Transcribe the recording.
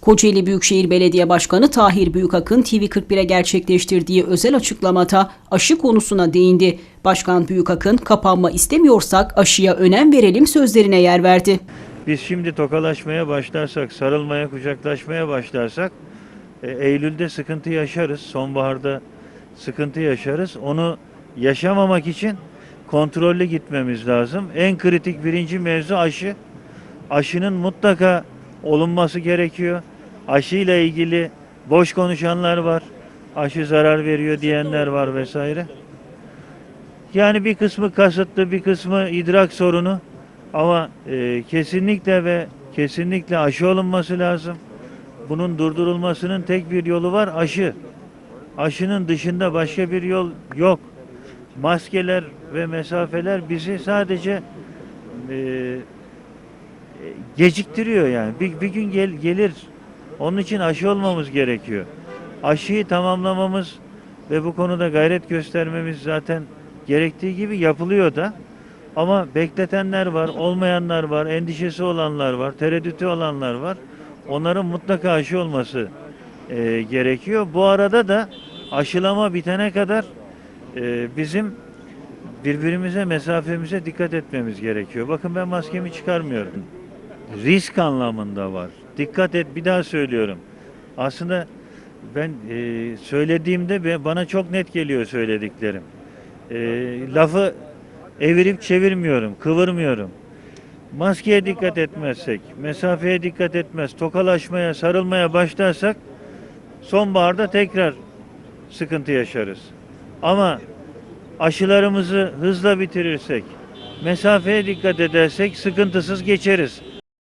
Kocaeli Büyükşehir Belediye Başkanı Tahir Büyükakın TV41'e gerçekleştirdiği özel açıklamada aşı konusuna değindi. Başkan Büyükakın kapanma istemiyorsak aşıya önem verelim sözlerine yer verdi. Biz şimdi tokalaşmaya başlarsak, sarılmaya, kucaklaşmaya başlarsak e, Eylül'de sıkıntı yaşarız. Sonbaharda sıkıntı yaşarız. Onu yaşamamak için kontrollü gitmemiz lazım. En kritik birinci mevzu aşı. Aşının mutlaka olunması gerekiyor. Aşıyla ilgili boş konuşanlar var. Aşı zarar veriyor diyenler var vesaire. Yani bir kısmı kasıtlı, bir kısmı idrak sorunu. Ama e, kesinlikle ve kesinlikle aşı olunması lazım. Bunun durdurulmasının tek bir yolu var aşı. Aşının dışında başka bir yol yok. Maskeler ve mesafeler bizi sadece e, geciktiriyor yani. Bir, bir gün gel, gelir. Onun için aşı olmamız gerekiyor. Aşıyı tamamlamamız ve bu konuda gayret göstermemiz zaten gerektiği gibi yapılıyor da. Ama bekletenler var, olmayanlar var, endişesi olanlar var, tereddütü olanlar var. Onların mutlaka aşı olması e, gerekiyor. Bu arada da aşılama bitene kadar e, bizim birbirimize, mesafemize dikkat etmemiz gerekiyor. Bakın ben maskemi çıkarmıyorum. Risk anlamında var. Dikkat et, bir daha söylüyorum. Aslında ben e, söylediğimde bana çok net geliyor söylediklerim. E, lafı evirip çevirmiyorum, kıvırmıyorum. Maskeye dikkat etmezsek, mesafeye dikkat etmez, tokalaşmaya, sarılmaya başlarsak sonbaharda tekrar sıkıntı yaşarız. Ama aşılarımızı hızla bitirirsek, mesafeye dikkat edersek sıkıntısız geçeriz.